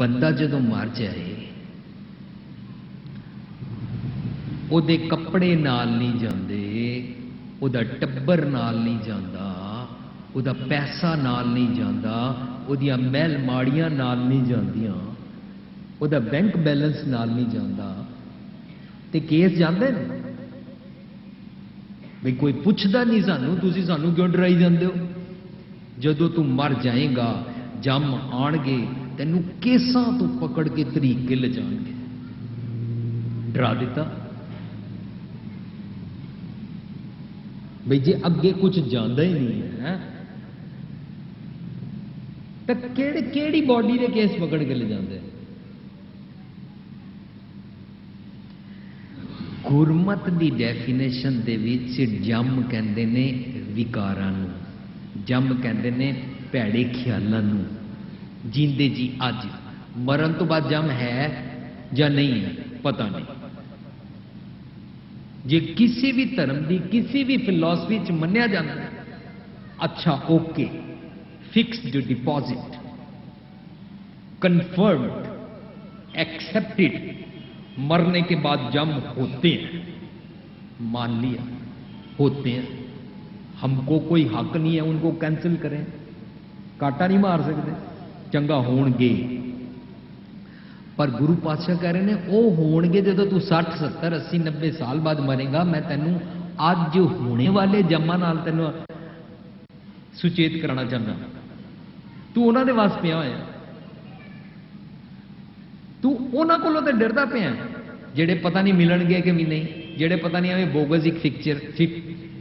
ਬੰਦਾ ਜਦੋਂ ਮਰ ਜਾਏ, ਉਹਦੇ ਕੱਪੜੇ ਨਾਲ ਨਹੀਂ ਜਾਂਦੇ, ਉਹਦਾ ਟੱਬਰ ਨਾਲ ਨਹੀਂ ਜਾਂਦਾ, ਉਹਦਾ ਪੈਸਾ ਨਾਲ ਨਹੀਂ ਜਾਂਦਾ, ਉਹਦੀਆਂ ਮਹਿਲ ਮਾੜੀਆਂ ਨਾਲ ਨਹੀਂ ਜਾਂਦੀਆਂ, ਉਹਦਾ ਬੈਂਕ ਬੈਲੈਂਸ ਨਾਲ ਨਹੀਂ ਜਾਂਦਾ। ਤੇ ਕੇਸ ਜਾਂਦੇ ਨੇ, ਵੀ ਕੋਈ ਪੁੱਛਦਾ ਨਹੀਂ ਸਾਨੂੰ, ਤੁਸੀਂ ਸਾਨੂੰ ਕਿਉਂ ਡਰਾਈ ਜਾਂਦੇ ਹੋ? ਜਦੋਂ ਤੂੰ ਮਰ ਜਾਏਗਾ, ਜੰਮ ਆਣਗੇ ਤੈਨੂੰ ਕੇਸਾਂ ਤੋਂ ਪਕੜ ਕੇ ਤਰੀਕੇ ਲਿਜਾਣਗੇ। ਡਰਾ ਦਿੱਤਾ। ਬਈ ਜੇ ਅੱਗੇ ਕੁਝ ਜਾਂਦਾ ਹੀ ਨਹੀਂ ਹੈ ਤਾਂ ਕਿਹੜੇ ਕਿਹੜੀ ਬਾਡੀ ਦੇ ਕੇਸ ਪਕੜ ਕੇ ਲਿਜਾਂਦੇ ਗੁਰਮਤ ਦੀ ਡੈਫੀਨੇਸ਼ਨ ਦੇ ਵਿੱਚ ਜੰਮ ਕਹਿੰਦੇ ਨੇ ਵਿਕਾਰਾਂ ਨੂੰ, ਜੰਮ ਕਹਿੰਦੇ ਨੇ ਭੈੜੇ ਖਿਆਲਾਂ ਨੂੰ। ਜਿੰਦੇ ਜੀ ਅੱਜ ਮਰਨ ਤੋਂ ਬਾਅਦ ਜੰਮ ਹੈ ਜਾਂ ਨਹੀਂ ਹੈ ਪਤਾ ਨਹੀਂ ਜੇ ਕਿਸੇ ਵੀ ਧਰਮ ਦੀ ਕਿਸੇ ਵੀ ਫਿਲਾਸਫੀ ਚ ਮੰਨਿਆ ਜਾਂਦਾ ਹੈ, ਅੱਛਾ okay fixed deposit confirmed accepted मरने के बाद जम होते हैं मान लिया होते हैं हमको कोई हक नहीं है उनको कैंसिल करें काटा नहीं मार सकते ਚੰਗਾ ਹੋਣਗੇ। ਪਰ ਗੁਰੂ ਪਾਤਸ਼ਾਹ ਕਹਿ ਰਹੇ ਨੇ, ਉਹ ਹੋਣਗੇ ਜਦੋਂ ਤੂੰ 60 70 80 90 ਸਾਲ ਬਾਅਦ ਮਰੇਗਾ, ਮੈਂ ਤੈਨੂੰ ਅੱਜ ਹੋਣੇ ਵਾਲੇ ਜੰਮਾਂ ਨਾਲ ਤੈਨੂੰ ਸੁਚੇਤ ਕਰਾਉਣਾ ਚਾਹੁੰਦਾ। ਤੂੰ ਉਹਨਾਂ ਦੇ ਵਾਸਤੇ ਪਿਆ ਹੋਇਆ। ਤੂੰ ਉਹਨਾਂ ਕੋਲੋਂ ਤੇ ਡਰਦਾ ਪਿਆ ਜਿਹੜੇ ਪਤਾ ਨਹੀਂ ਮਿਲਣਗੇ ਕਿ ਵੀ ਨਹੀਂ, ਜਿਹੜੇ ਪਤਾ ਨਹੀਂ ਆਵੇ ਬੋਗਸ ਇੱਕ ਫਿਕਚਰ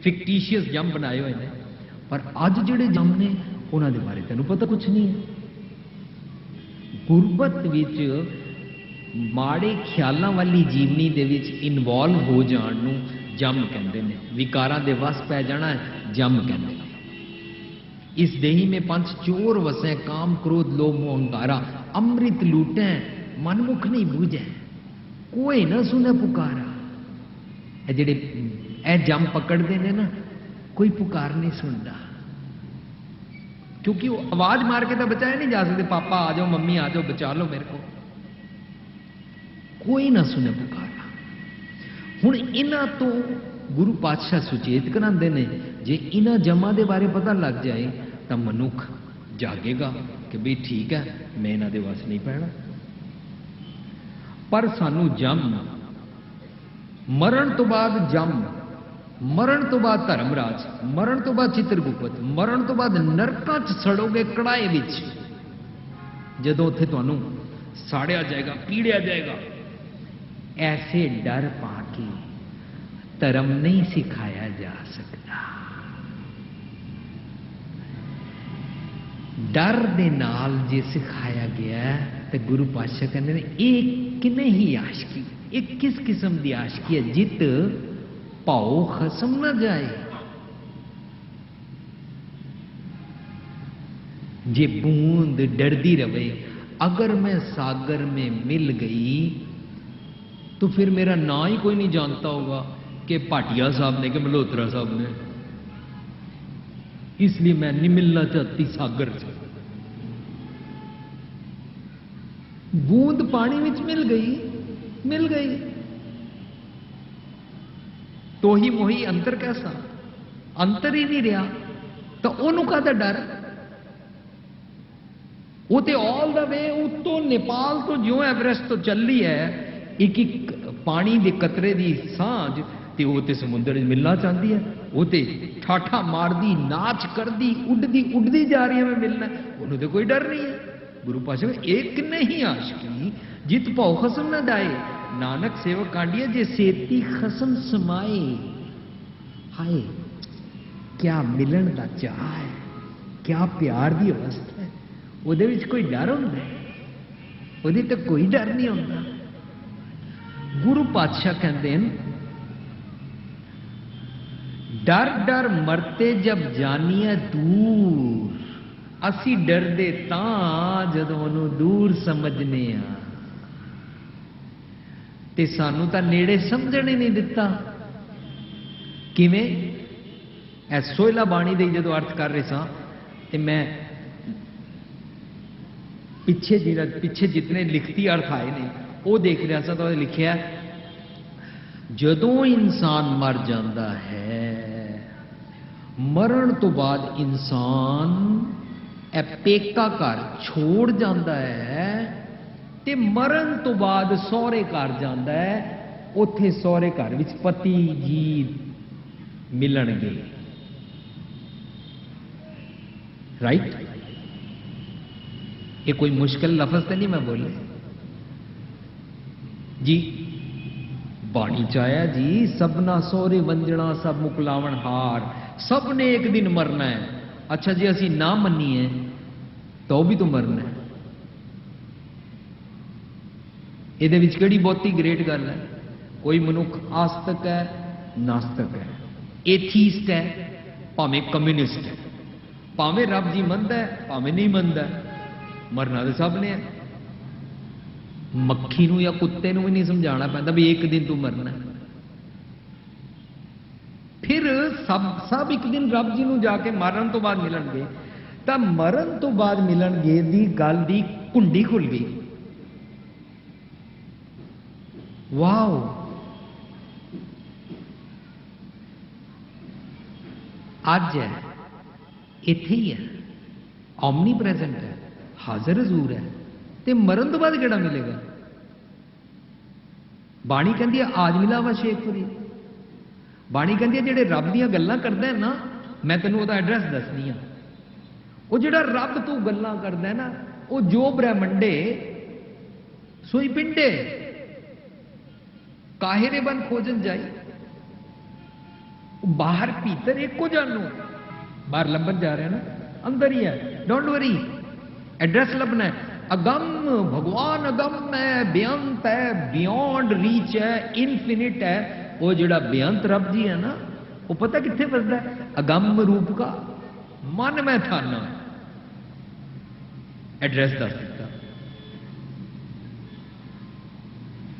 ਫਿਕਟੀਸ਼ੀਅਸ ਜੰਮ ਬਣਾਏ ਹੋਏ ਨੇ। ਪਰ ਅੱਜ ਜਿਹੜੇ ਜੰਮ ਨੇ, ਉਹਨਾਂ ਦੇ ਬਾਰੇ ਤੈਨੂੰ ਪਤਾ ਕੁਝ ਨਹੀਂ ਹੈ। ਗੁਰਬਤ ਵਿੱਚ ਮਾੜੇ ਖਿਆਲਾਂ ਵਾਲੀ ਜੀਵਨੀ ਦੇ ਵਿੱਚ ਇਨਵੋਲਵ ਹੋ ਜਾਣ ਨੂੰ ਜੰਮ ਕਹਿੰਦੇ ਨੇ ਵਿਕਾਰਾਂ ਦੇ ਵਸ ਪੈ ਜਾਣਾ ਜੰਮ ਕਹਿੰਦੇ ਨੇ इस देही में पंच चोर वसै काम क्रोध लोभ मोह अंगारा अमृत लूटै मनमुख नहीं बूझै कोई ना सुने पुकारा ਇਹ ਜਿਹੜੇ ਇਹ ਜੰਮ ਪਕੜਦੇ ਨੇ ਨਾ ਕੋਈ ਪੁਕਾਰ ਨਹੀਂ ਸੁਣਦਾ ਕਿਉਂਕਿ ਉਹ ਆਵਾਜ਼ ਮਾਰ ਕੇ ਤਾਂ ਬਚਾਇਆ ਨਹੀਂ ਜਾ ਸਕਦੇ, ਪਾਪਾ ਆ ਜਾਓ, ਮੰਮੀ ਆ ਜਾਓ, ਬਚਾ ਲਓ ਮੇਰੇ ਕੋ ਕੋਈ ਨਾ ਸੁਣੇ ਪੁਕਾਰਾ। ਹੁਣ ਇਹਨਾਂ ਤੋਂ ਗੁਰੂ ਪਾਤਸ਼ਾਹ ਸੁਚੇਤ ਕਰਾਉਂਦੇ ਨੇ, ਜੇ ਇਹਨਾਂ ਜਮਾਂ ਦੇ ਬਾਰੇ ਪਤਾ ਲੱਗ ਜਾਏ, ਤਾਂ ਮਨੁੱਖ ਜਾਗੇਗਾ ਕਿ ਵੀ ਠੀਕ ਹੈ, ਮੈਂ ਇਹਨਾਂ ਦੇ ਵਸ ਨਹੀਂ ਪੈਣਾ। ਪਰ ਸਾਨੂੰ ਜੰਮ, ਮਰਨ ਤੋਂ ਬਾਅਦ ਜੰਮ ਮਰਨ ਤੋਂ ਬਾਅਦ ਧਰਮਰਾਜ ਮਰਨ ਤੋਂ ਬਾਅਦ ਚਿੱਤਰਗੁਪਤ ਮਰਨ ਤੋਂ ਬਾਅਦ ਨਰਕਾਂ 'ਚ ਸੜੋਗੇ ਕੜਾਏ ਵਿੱਚ। ਜਦੋਂ ਉੱਥੇ ਤੁਹਾਨੂੰ ਸਾੜਿਆ ਜਾਏਗਾ ਪੀੜਿਆ ਜਾਏਗਾ ਐਸੇ ਡਰ ਪਾ ਕੇ ਧਰਮ ਨਹੀਂ ਸਿਖਾਇਆ ਜਾ ਸਕਦਾ। ਡਰ ਦੇ ਨਾਲ ਜੇ ਸਿਖਾਇਆ ਗਿਆ ਹੈ, ਤੇ ਗੁਰੂ ਪਾਤਸ਼ਾਹ ਕਹਿੰਦੇ ਨੇ ਇਹ ਕਿਨੇ ਹੀ ਆਸ਼ਕੀ ਇਹ ਕਿਸ ਕਿਸਮ ਦੀ ਆਸ਼ਕੀ ਹੈ? ਜਿੱਤ पाओ खसम ना जाए। जे बूंद डरती रवे अगर मैं सागर में मिल गई तो फिर मेरा ना ही कोई नहीं जानता होगा कि पाटिया साहब ने कि मल्होत्रा साहब ने। इसलिए मैं नहीं मिलना चाहती सागर से। बूंद पानी में मिल गई मिल गई। ਤੋ ਹੀ ਮੋਹੀ ਅੰਤਰ ਕੈਸਾ ਅੰਤਰ ਹੀ ਨਹੀਂ ਰਿਹਾ ਤਾਂ ਉਹਨੂੰ ਕਾਹਦਾ ਡਰ ਉਹ ਤੇ ਆਲ ਦਾ ਵੇ ਉਤੋਂ ਨੇਪਾਲ ਤੋਂ ਜਿਉਂ ਐਵਰੈਸਟ ਤੋਂ ਚੱਲੀ ਹੈ ਇੱਕ ਇੱਕ ਪਾਣੀ ਦੇ ਕਤਰੇ ਦੀ ਸਾਂਝ ਤੇ ਉਹ ਤੇ ਸਮੁੰਦਰ ਵਿੱਚ ਮਿਲਣਾ ਚਾਹੁੰਦੀ ਹੈ ਉਹ ਤੇ ਠਾਠਾ ਮਾਰਦੀ ਨਾਚ ਕਰਦੀ ਉੱਡਦੀ ਉੱਡਦੀ ਜਾ ਰਹੀ ਹੈ ਮੈਂ ਮਿਲਣਾ ਹੈ। ਉਹਨੂੰ ਤੇ ਕੋਈ ਡਰ ਨਹੀਂ ਹੈ ਗੁਰੂ ਪਾਸ਼ਾ ਇੱਕ ਕਿੰਨੇ ਹੀ ਆਸ਼ਕੀ ਜਿਤ ਭਉ ਖਸਮ ਨਾ ਦਾਏ ਨਾਨਕ ਸੇਵਕ ਕਾਂਡੀਏ ਜੇ ਸੇਤੀ ਖਸਮ ਸਮਾਏ, ਹਾਏ, ਕਿਆ ਮਿਲਣ ਦਾ ਚਾਹ ਹੈ, ਕਿਆ ਪਿਆਰ ਦੀ ਅਵਸਥਾ ਹੈ। ਉਹਦੇ ਵਿੱਚ ਕੋਈ ਡਰ ਹੁੰਦਾ ਹੈ? ਉਹਦੇ ਤਾਂ ਕੋਈ ਡਰ ਨਹੀਂ ਹੁੰਦਾ। ਗੁਰੂ ਪਾਤਸ਼ਾਹ ਕਹਿੰਦੇ ਨੇ ਡਰ ਡਰ ਮਰਤੇ ਜਬ ਜਾਨੀਏ ਦੂਰ, ਅਸੀਂ ਡਰਦੇ ਤਾਂ ਜਦੋਂ ਉਹਨੂੰ ਦੂਰ ਸਮਝਨੇ ਆ। ਤੇ ਸਾਨੂੰ ਤਾਂ ਨੇੜੇ ਸਮਝਣ ਹੀ ਨਹੀਂ ਦਿੱਤਾ। ਕਿਵੇਂ? ਐ ਸੋਇਲਾ ਬਾਣੀ ਦੇ ਜਦੋਂ ਅਰਥ ਕਰ ਰਹੇ ਸਾਂ, ਤੇ ਮੈਂ ਪਿੱਛੇ ਜਿਹੜਾ, ਪਿੱਛੇ ਜਿਤਨੇ ਲਿਖਤੀ ਅਰਥ ਆਏ ਨੇ, ਉਹ ਦੇਖ ਰਿਹਾ ਸਾਂ ਤਾਂ ਉਹ ਲਿਖਿਆ, ਜਦੋਂ ਇਨਸਾਨ ਮਰ ਜਾਂਦਾ ਹੈ, ਮਰਨ ਤੋਂ ਬਾਅਦ ਇਨਸਾਨ ਇਹ ਪੇਕਾ ਘਰ ਛੋੜ ਜਾਂਦਾ ਹੈ ਤੇ ਮਰਨ ਤੋਂ ਬਾਅਦ ਸਹੁਰੇ ਘਰ ਜਾਂਦਾ ਹੈ, ਉੱਥੇ ਸਹੁਰੇ ਘਰ ਵਿੱਚ ਪਤੀ ਜੀ ਮਿਲਣਗੇ। ਰਾਈਟ ਇਹ ਕੋਈ ਮੁਸ਼ਕਲ ਲਫ਼ਜ਼ ਤਾਂ ਨਹੀਂ ਮੈਂ ਬੋਲੇ ਜੀ, ਬਾਣੀ ਚ ਆਇਆ ਜੀ, ਸਭਨਾ ਸੋਹਰੇ ਵੰਜਣਾ, ਸਭ ਮੁਕਲਾਵਣ ਹਾਰ। ਸਭ ਨੇ ਇੱਕ ਦਿਨ ਮਰਨਾ ਹੈ। ਅੱਛਾ ਜੀ, ਅਸੀਂ ਨਾ ਮੰਨੀਏ, ਤਾਂ ਉਹ ਵੀ ਤਾਂ ਮਰਨਾ ਹੈ। ਇਹਦੇ ਵਿੱਚ ਕਿਹੜੀ ਬਹੁਤੀ ਗ੍ਰੇਟ ਗੱਲ ਹੈ? ਕੋਈ ਮਨੁੱਖ ਆਸਤਕ ਹੈ, ਨਾਸਤਕ ਹੈ। ਏਥੀਸਟ ਹੈ, ਭਾਵੇਂ ਕਮਿਊਨਿਸਟ ਹੈ। ਭਾਵੇਂ ਰੱਬ ਜੀ ਮੰਨਦਾ ਹੈ, ਭਾਵੇਂ ਨਹੀਂ ਮੰਨਦਾ ਮਰਨਾ ਦੇ ਸਭ ਨੇ ਹੈ। ਮੱਖੀ ਨੂੰ ਜਾਂ ਕੁੱਤੇ ਨੂੰ ਵੀ ਨਹੀਂ ਸਮਝਾਉਣਾ ਪੈਂਦਾ ਵੀ ਇੱਕ ਦਿਨ ਤੂੰ ਮਰਨਾ ਫਿਰ ਸਭ ਸਭ ਇੱਕ ਦਿਨ ਰੱਬ ਜੀ ਨੂੰ ਜਾ ਕੇ ਮਰਨ ਤੋਂ ਬਾਅਦ ਮਿਲਣਗੇ। ਤਾਂ ਮਰਨ ਤੋਂ ਬਾਅਦ ਮਿਲਣਗੇ ਦੀ ਗੱਲ ਦੀ ਕੁੰਡੀ ਖੁੱਲ ਗਈ। ਵਾਓ ਅੱਜ ਹੈ ਇੱਥੇ ਹੀ ਹੈ ਓਮਨੀ ਪ੍ਰੈਜ਼ੈਂਟ ਹੈ ਹਾਜ਼ਰ ਹਜ਼ੂਰ ਹੈ ਤੇ ਮਰਨ ਤੋਂ ਬਾਅਦ ਕਿਹੜਾ ਮਿਲੇਗਾ ਬਾਣੀ ਕਹਿੰਦੀ ਹੈ ਆਜ਼ਮਿਲਾ ਵਾ ਸ਼ੇਖਪੁਰੀ ਬਾਣੀ ਕਹਿੰਦੀ ਹੈ ਜਿਹੜੇ ਰੱਬ ਦੀਆਂ ਗੱਲਾਂ ਕਰਦਾ ਨਾ ਮੈਂ ਤੈਨੂੰ ਉਹਦਾ ਐਡਰੈਸ ਦੱਸਦੀ ਆ ਉਹ ਜਿਹੜਾ ਰੱਬ ਤੂੰ ਗੱਲਾਂ ਕਰਦਾ ਨਾ ਉਹ ਜੋ ਬ੍ਰਹਮੰਡੇ ਸੋਈ ਪਿੰਡੇ ਕਾਹੇ ਬਨ ਖੋਜਨ ਜਾਈ ਬਾਹਰ ਭੀਤਰ ਇੱਕੋ ਜਾਨੂ ਬਾਹਰ ਲੱਭਣ ਜਾ ਰਿਹਾ ਨਾ ਅੰਦਰ ਹੀ ਹੈ ਡੋਂਟ ਵਰੀ ਐਡਰੈਸ ਲੱਭਣਾ ਹੈ ਅਗੰਮ ਭਗਵਾਨ ਅਗਮ ਹੈ ਬੇਅੰਤ ਹੈ ਬਿਯੋਂਡ ਰੀਚ ਹੈ ਇਨਫਿਨਿਟ ਹੈ ਉਹ ਜਿਹੜਾ ਬੇਅੰਤ ਰੱਬ ਜੀ ਹੈ ਨਾ ਉਹ ਪਤਾ ਕਿੱਥੇ ਵਸਦਾ ਅਗਮ ਅਗੰਮ ਰੂਪ ਕਾ ਮਨ ਮੈਂ ਥਾਨਾ ਐਡਰੈਸ ਦੱਸ ਦਿੱਤਾ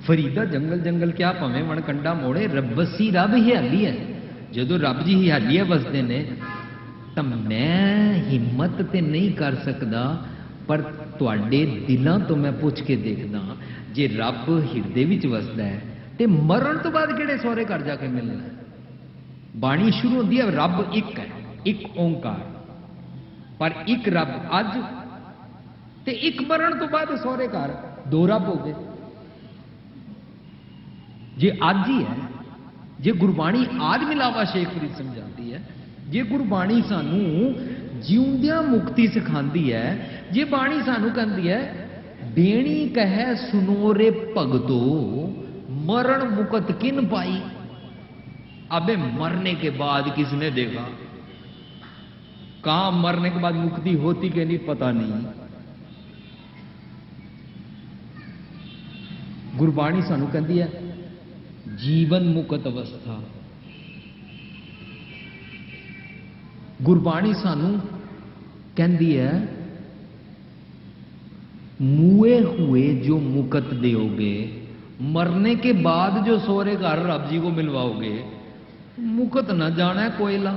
ਫਰੀਦਾ ਜੰਗਲ ਜੰਗਲ ਕਿਆ ਭਾਵੇਂ ਵਣਕੰਡਾ ਮੋੜੇ ਰੱਬਸੀ ਰੱਬ ਹਿਆਲੀ ਹੈ ਜਦੋਂ ਰੱਬ ਜੀ ਹਿਆਲੀ ਹੈ ਵਸਦੇ ਨੇ, ਤਾਂ ਮੈਂ ਹਿੰਮਤ ਤੇ ਨਹੀਂ ਕਰ ਸਕਦਾ, ਪਰ ਤੁਹਾਡੇ ਦਿਲਾਂ ਤੋਂ ਮੈਂ ਪੁੱਛ ਕੇ ਦੇਖਦਾ ਜੇ ਰੱਬ ਹਿਰਦੇ ਵਿੱਚ ਵਸਦਾ ਹੈ, ਤੇ ਮਰਨ ਤੋਂ ਬਾਅਦ ਕਿਹੜੇ ਸਹੁਰੇ ਘਰ ਜਾ ਕੇ ਮਿਲਣਾ ਬਾਣੀ ਸ਼ੁਰੂ ਹੁੰਦੀ ਹੈ, ਰੱਬ ਇੱਕ ਹੈ, ਇੱਕ ਓੰਕਾਰ। ਪਰ ਇੱਕ ਰੱਬ ਅੱਜ ਤੇ ਇੱਕ ਮਰਨ ਤੋਂ ਬਾਅਦ ਸਹੁਰੇ ਘਰ, ਦੋ ਰੱਬ ਹੋ ਗਏ। ਜੇ ਅੱਜ ਹੀ ਹੈ ਜੇ ਗੁਰਬਾਣੀ ਆਦ ਮਿਲਾਵਾ ਸ਼ੇਖ ਫਰੀਦ ਸਮਝਾਉਂਦੀ ਹੈ ਜੇ ਗੁਰਬਾਣੀ ਸਾਨੂੰ ਜਿਉਂਦਿਆਂ ਮੁਕਤੀ ਸਿਖਾਉਂਦੀ ਹੈ ਜੇ ਬਾਣੀ ਸਾਨੂੰ ਕਹਿੰਦੀ ਹੈ ਬੇਣੀ ਕਹੈ ਸੁਨੋ ਰੇ ਭਗਤੋ मरण मुकत किन पाई अबे मरने के बाद किसने देखा कहां मरने के बाद मुक्ति होती कि नहीं पता नहीं ਗੁਰਬਾਣੀ ਸਾਨੂੰ ਕਹਿੰਦੀ ਹੈ ਜੀਵਨ ਮੁਕਤ ਅਵਸਥਾ ਗੁਰਬਾਣੀ ਸਾਨੂੰ ਕਹਿੰਦੀ ਹੈ मुए हुए जो मुकत दोगे मरने के बाद जो सोरे घर रब जी को मिलवाओगे मुकत न जाना है कोयला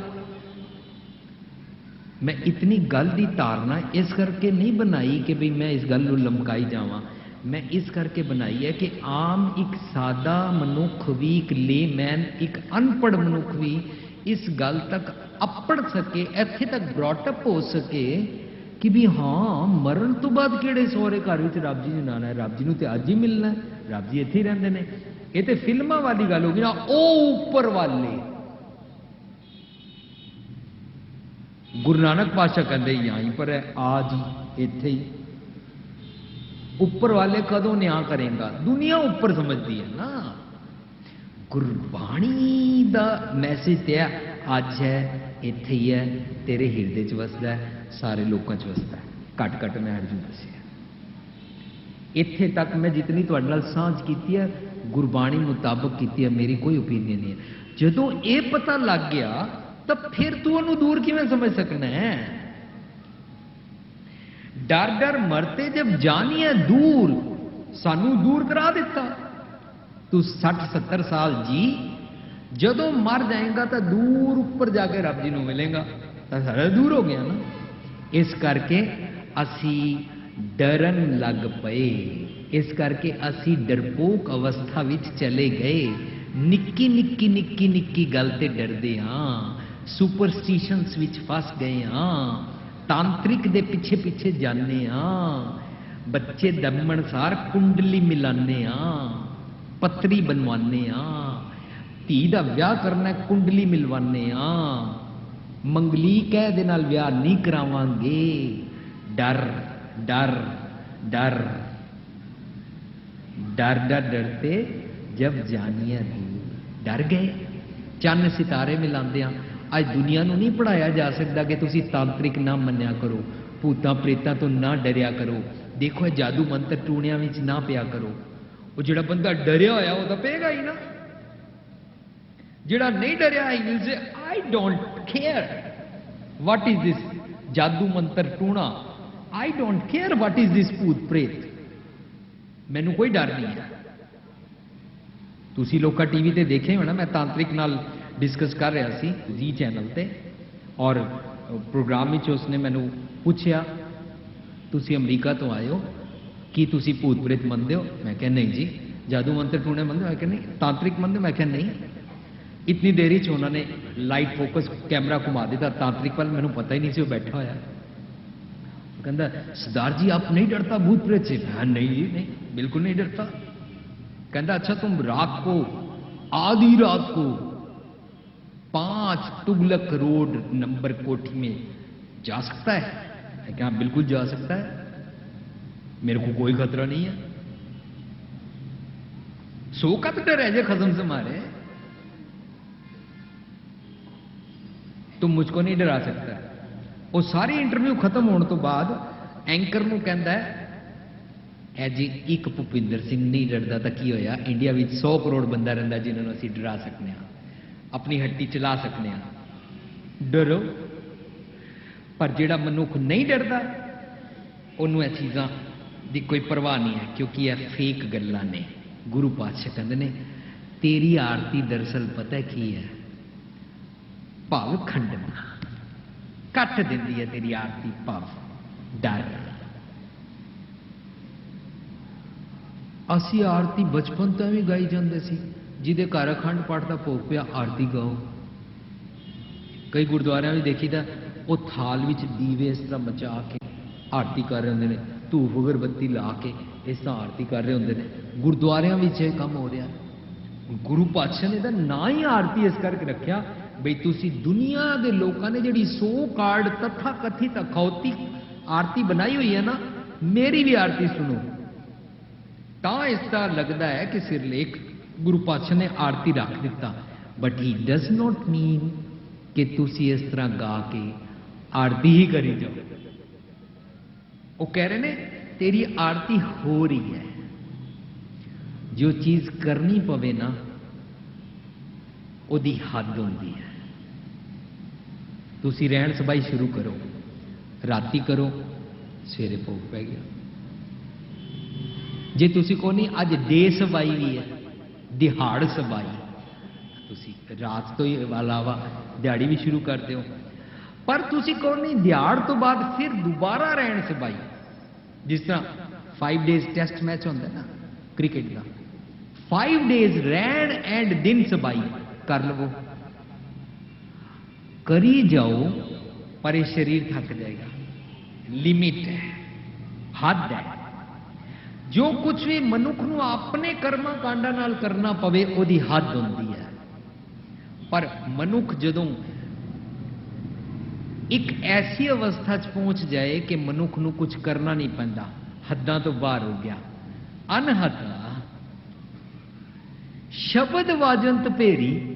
मैं इतनी गल की धारणा इस करके नहीं बनाई कि भी मैं इस गल ਨੂੰ ਲਮਕਾਈ ਜਾਵਾਂ ਮੈਂ ਇਸ ਕਰਕੇ ਬਣਾਈ ਹੈ ਕਿ ਆਮ ਇੱਕ ਸਾਦਾ ਮਨੁੱਖ ਵੀ, ਇੱਕ ਲੇਮੈਨ ਇੱਕ ਅਨਪੜ ਮਨੁੱਖ ਵੀ ਇਸ ਗੱਲ ਤੱਕ ਅਪੜ ਸਕੇ, ਇੱਥੇ ਤੱਕ ਬ੍ਰੌਟ ਅਪ ਹੋ ਸਕੇ ਕਿ ਵੀ ਹਾਂ, ਮਰਨ ਤੋਂ ਬਾਅਦ ਕਿਹੜੇ ਸਹੁਰੇ ਘਰ ਵਿੱਚ ਰੱਬ ਜੀ ਨੂੰ ਨਾਣਾ ਹੈ? ਰੱਬ ਜੀ ਨੂੰ ਤੇ ਅੱਜ ਹੀ ਮਿਲਣਾ ਹੈ। ਰੱਬ ਜੀ ਇੱਥੇ ਹੀ ਰਹਿੰਦੇ ਨੇ। ਇਹ ਤੇ ਫਿਲਮਾਂ ਵਾਲੀ ਗੱਲ ਹੋ ਗਈ ਨਾ, ਉਹ ਉੱਪਰ ਵਾਲੇ। ਗੁਰੂ ਨਾਨਕ ਪਾਸ਼ਾ ਕਹਿੰਦੇ ਯਹੀਂ ਪਰ ਹੈ ਆਜ ਇੱਥੇ ਹੀ। ਉੱਪਰ ਵਾਲੇ ਕਦੋਂ ਨਿਆਂ ਕਰੇਗਾ? ਦੁਨੀਆ ਉੱਪਰ ਸਮਝਦੀ ਹੈ ਨਾ। ਗੁਰਬਾਣੀ ਦਾ ਮੈਸੇਜ ਤੇ ਅੱਜ ਹੈ, ਇੱਥੇ ਹੀ ਹੈ, ਤੇਰੇ ਹਿਰਦੇ 'ਚ ਵਸਦਾ ਸਾਰੇ ਲੋਕਾਂ 'ਚ ਵਸਦਾ ਹੈ। ਘਟ ਘਟ ਮੈਂ ਅਰਜੁਨ ਦੱਸਿਆ। ਇੱਥੇ ਤੱਕ ਮੈਂ ਜਿਤਨੀ ਤੁਹਾਡੇ ਨਾਲ ਸਾਂਝ ਕੀਤੀ ਹੈ, ਗੁਰਬਾਣੀ ਮੁਤਾਬਕ ਕੀਤੀ ਹੈ, ਮੇਰੀ ਕੋਈ ਓਪੀਨੀਅਨ ਨਹੀਂ ਹੈ। ਜਦੋਂ ਇਹ ਪਤਾ ਲੱਗ ਗਿਆ, ਤਾਂ ਫਿਰ ਤੂੰ ਉਹਨੂੰ ਦੂਰ ਕਿਵੇਂ ਸਮਝ ਸਕਣਾ ਹੈ? ਡਰ ਡਰ ਮਰਤੇ ਜਬ ਜਾਨੀਏ ਦੂਰ, ਸਾਨੂੰ ਦੂਰ ਕਰਾ ਦਿੱਤਾ। ਤੂੰ 60 70 ਸਾਲ ਜੀ, ਜਦੋਂ ਮਰ ਜਾਏਗਾ ਤਾਂ ਦੂਰ ਉੱਪਰ ਜਾ ਕੇ ਰੱਬ ਜੀ ਨੂੰ ਮਿਲੇਗਾ। ਤਾਂ ਸਾਰਾ ਦੂਰ ਹੋ ਗਿਆ ਨਾ। ਇਸ ਕਰਕੇ ਅਸੀਂ ਡਰਨ ਲੱਗ ਪਏ। ਇਸ ਕਰਕੇ ਅਸੀਂ ਡਰਪੋਕ ਅਵਸਥਾ ਵਿੱਚ ਚਲੇ ਗਏ। ਨਿੱਕੀ ਨਿੱਕੀ ਨਿੱਕੀ ਨਿੱਕੀ ਗੱਲ ਤੇ ਡਰਦੇ ਹਾਂ ਸੁਪਰਸਟੀਸ਼ਨਸ ਵਿੱਚ ਫਸ ਗਏ ਹਾਂ ਤਾਂਤਰਿਕ ਦੇ ਪਿੱਛੇ ਪਿੱਛੇ ਜਾਂਦੇ ਹਾਂ ਬੱਚੇ ਦਮਣ ਸਾਰ ਕੁੰਡਲੀ ਮਿਲਾਨੇ ਹਾਂ ਪੱਤਰੀ ਬਣਵਾਨੇ ਹਾਂ ਧੀ ਦਾ ਵਿਆਹ ਕਰਨਾ ਕੁੰਡਲੀ ਮਿਲਵਾਨੇ ਹਾਂ ਮੰਗਲੀਕ ਹੈ ਦੇ ਨਾਲ ਵਿਆਹ ਨਹੀਂ ਕਰਾਵਾਂਗੇ। ਡਰ ਡਰ ਡਰ। ਡਰ ਡਰ ਡਰਤੇ ਜਬ ਜਾਨੀਆਂ ਦੂਰ ਡਰ ਗਏ। ਚੰਨ ਸਿਤਾਰੇ ਮਿਲਾਉਂਦੇ ਅੱਜ ਦੁਨੀਆ ਨੂੰ ਨਹੀਂ ਪੜਾਇਆ ਜਾ ਸਕਦਾ ਕਿ ਤੁਸੀਂ ਤਾਂਤਰਿਕ ਨਾ ਮੰਨਿਆ ਕਰੋ। ਭੂਤਾਂ ਪ੍ਰੇਤਾਂ ਤੋਂ ਨਾ ਡਰਿਆ ਕਰੋ। ਦੇਖੋ, ਇਹ ਜਾਦੂ ਮੰਤਰ ਟੂਣਿਆਂ ਵਿੱਚ ਨਾ ਪਿਆ ਕਰੋ। ਉਹ ਜਿਹੜਾ ਬੰਦਾ ਡਰਿਆ ਹੋਇਆ, ਉਹ ਤਾਂ ਪਏਗਾ ਹੀ ਨਾ। ਜਿਹੜਾ ਨਹੀਂ ਡਰਿਆ ਹੀ will say I don't care what is this ਜਾਦੂ ਮੰਤਰ ਟੂਣਾ। I don't care what is this ਭੂਤ ਪ੍ਰੇਤ। ਮੈਨੂੰ ਕੋਈ ਡਰ ਨਹੀਂ ਹੈ। ਤੁਸੀਂ ਲੋਕਾਂ ਟੀਵੀ ਤੇ ਦੇਖੇ ਹੋ ਨਾ ਮੈਂ ਤਾਂਤਰਿਕ ਨਾਲ ਡਿਸਕਸ ਕਰ ਰਿਹਾ ਸੀ ਜੀ ਚੈਨਲ ਤੇ ਔਰ ਪ੍ਰੋਗਰਾਮ ਵਿੱਚ ਉਸਨੇ ਮੈਨੂੰ ਪੁੱਛਿਆ ਤੁਸੀਂ ਅਮਰੀਕਾ ਤੋਂ ਆਏ ਹੋ ਕੀ ਤੁਸੀਂ ਭੂਤ ਪ੍ਰੇਤ ਮੰਨਦੇ ਹੋ ਮੈਂ ਕਿਹਾ ਨਹੀਂ ਜੀ ਜਾਦੂ ਮੰਤਰ ਟੂਣੇ ਮੰਨਦੇ ਹੋ ਮੈਂ ਕਿਹਾ ਨਹੀਂ ਤਾਂਤਰਿਕ ਮੰਨਦੇ ਹੋ ਮੈਂ ਕਿਹਾ ਨਹੀਂ ਇਤਨੀ ਦੇਰੀ ਚ ਉਹਨਾਂ ਨੇ ਲਾਈਟ ਫੋਕਸ ਕੈਮਰਾ ਘੁਮਾ ਦਿੱਤਾ ਤਾਂਤਰਿਕ ਵੱਲ ਮੈਨੂੰ ਪਤਾ ਹੀ ਨਹੀਂ ਸੀ ਉਹ ਬੈਠਾ ਹੋਇਆ वो कहता सरदार जी आप नहीं डरता भूत प्रेत से मैं नहीं जी नहीं बिल्कुल नहीं डरता कहता अच्छा तुम रात को आधी रात को पांच तुगलक रोड नंबर कोठी में जा सकता है मैं कहा बिल्कुल जा सकता है मेरे को कोई खतरा नहीं है सो का तो डर है जे खत्म से मारे तुम मुझको नहीं डरा सकता ਉਹ ਸਾਰੀ ਇੰਟਰਵਿਊ ਖਤਮ ਹੋਣ ਤੋਂ ਬਾਅਦ ਐਂਕਰ ਨੂੰ ਕਹਿੰਦਾ ਹੈ ਐ ਜੀ ਇੱਕ ਭੁਪਿੰਦਰ ਸਿੰਘ ਨਹੀਂ ਡਰਦਾ ਤਾਂ ਕੀ ਹੋਇਆ ਇੰਡੀਆ ਵਿੱਚ 100 ਕਰੋੜ ਬੰਦਾ ਰਹਿੰਦਾ ਜਿਨ੍ਹਾਂ ਨੂੰ ਅਸੀਂ ਡਰਾ ਸਕਨੇ ਆ ਆਪਣੀ ਹੱਟੀ ਚਲਾ ਸਕਨੇ ਆ ਡਰੋ। ਪਰ ਜਿਹੜਾ ਮਨੁੱਖ ਨਹੀਂ ਡਰਦਾ, ਉਹਨੂੰ ਇਹ ਚੀਜ਼ਾਂ ਦੀ ਕੋਈ ਪਰਵਾਹ ਨਹੀਂ ਹੈ, ਕਿਉਂਕਿ ਇਹ ਫੇਕ ਗੱਲਾਂ ਨੇ। ਗੁਰੂ ਪਾਤਸ਼ਾਹ ਕਹਿੰਦੇ ਨੇ, ਤੇਰੀ ਆਰਤੀ ਦਰਸਲ ਪਤਾ ਕੀ ਹੈ? ਭਾਵ ਖੰਡਨਾ। ਕੱਟ ਦਿੰਦੀ ਹੈ ਤੇਰੀ ਆਰਤੀ, ਭਾਵ। ਡਰ। ਅਸੀਂ ਆਰਤੀ ਬਚਪਨ ਤੋਂ ਵੀ ਗਾਈ ਜਾਂਦੇ ਸੀ। ਜਿਹਦੇ ਘਰ ਅਖੰਡ ਪਾਠ ਦਾ ਭੋਗ ਪਿਆ, ਆਰਤੀ ਗਾਓ। ਕਈ ਗੁਰਦੁਆਰਿਆਂ ਵਿੱਚ ਦੇਖੀਦਾ, ਉਹ ਥਾਲ ਵਿੱਚ ਦੀਵੇ ਇਸ ਤਰ੍ਹਾਂ ਮਚਾ ਕੇ ਆਰਤੀ ਕਰ ਰਹੇ ਹੁੰਦੇ ਨੇ ਧੂਫ ਅਗਰਬੱਤੀ ਲਾ ਕੇ ਇਸ ਤਰ੍ਹਾਂ ਆਰਤੀ ਕਰ ਰਹੇ ਹੁੰਦੇ ਨੇ। ਗੁਰਦੁਆਰਿਆਂ ਵਿੱਚ ਇਹ ਕੰਮ ਹੋ ਰਿਹਾ। ਗੁਰੂ ਪਾਤਸ਼ਾਹ ਨੇ ਤਾਂ ਨਾ ਹੀ ਆਰਤੀ ਇਸ ਕਰਕੇ ਰੱਖਿਆ, ਬਈ ਤੁਸੀਂ ਦੁਨੀਆ ਦੇ ਲੋਕਾਂ ਨੇ ਜਿਹੜੀ ਸੋ ਕਾਰਡ ਤਥਾ ਕਥਿਤ ਅਖੌਤੀ ਆਰਤੀ ਬਣਾਈ ਹੋਈ ਹੈ ਨਾ, ਮੇਰੀ ਵੀ ਆਰਤੀ ਸੁਣੋ। ਤਾਂ ਇਸ ਤਰ੍ਹਾਂ ਲੱਗਦਾ ਹੈ ਕਿ ਸਿਰਲੇਖ ਗੁਰੂ ਪਾਤਸ਼ਾਹ ਨੇ ਆਰਤੀ ਰੱਖ ਦਿੱਤਾ। ਬਟ ਹੀ ਡਸ ਨਾਟ ਮੀਨ ਕਿ ਤੁਸੀਂ ਇਸ ਤਰ੍ਹਾਂ ਗਾ ਕੇ ਆਰਤੀ ਹੀ ਕਰੀ ਜਾਓ। ਉਹ ਕਹਿ ਰਹੇ ਨੇ, ਤੇਰੀ ਆਰਤੀ ਹੋ ਰਹੀ ਹੈ। ਜੋ ਚੀਜ਼ ਕਰਨੀ ਪਵੇ ਨਾ, ਉਹਦੀ ਹੱਦ ਹੁੰਦੀ ਹੈ। ਤੁਸੀਂ ਰਹਿਣ ਸਬਾਈ ਸ਼ੁਰੂ ਕਰੋ। ਰਾਤੀ ਕਰੋ, ਸਵੇਰੇ ਭੋਗ ਪੈ ਗਿਆ। ਜੇ ਤੁਸੀਂ ਕਹੋ ਨਹੀਂ, ਅੱਜ ਦੇ ਸਬਾਈ ਵੀ ਹੈ। ਦਿਹਾੜ ਸਬਾਈ। ਤੁਸੀਂ ਰਾਤ ਤੋਂ ਹੀ ਇਲਾਵਾ ਦਿਹਾੜੀ ਵੀ ਸ਼ੁਰੂ ਕਰਦੇ ਹੋ। ਪਰ ਤੁਸੀਂ ਕਹੋ ਨਹੀਂ, ਦਿਹਾੜ ਤੋਂ ਬਾਅਦ ਫਿਰ ਦੁਬਾਰਾ ਰਹਿਣ ਸਬਾਈ। ਜਿਸ ਤਰ੍ਹਾਂ 5 ਡੇਜ਼ ਟੈਸਟ ਮੈਚ ਹੁੰਦਾ ਨਾ ਕ੍ਰਿਕਟ ਦਾ। 5 ਡੇਜ਼ ਰਹਿਣ ਐਂਡ ਦਿਨ ਸਬਾਈ, ਕਰ ਲਵੋ। ਕਰੀ ਜਾਓ, ਪਰ ਇਹ ਸਰੀਰ ਥੱਕ ਜਾਏਗਾ। ਲਿਮਿਟ ਹੈ, ਹੱਦ ਹੈ। ਜੋ ਕੁਝ ਵੀ ਮਨੁੱਖ ਨੂੰ ਆਪਣੇ ਕਰਮਾਂ ਕਾਂਡਾਂ ਨਾਲ ਕਰਨਾ ਪਵੇ, ਉਹਦੀ ਹੱਦ ਹੁੰਦੀ ਹੈ। ਪਰ ਮਨੁੱਖ ਜਦੋਂ ਇੱਕ ਐਸੀ ਅਵਸਥਾ 'ਚ ਪਹੁੰਚ ਜਾਏ ਕਿ ਮਨੁੱਖ ਨੂੰ ਕੁਝ ਕਰਨਾ ਨਹੀਂ ਪੈਂਦਾ, ਹੱਦਾਂ ਤੋਂ ਬਾਹਰ ਹੋ ਗਿਆ। ਅਨਹਤਾ, ਸ਼ਬਦ ਵਾਜੰਤ ਭੇਰੀ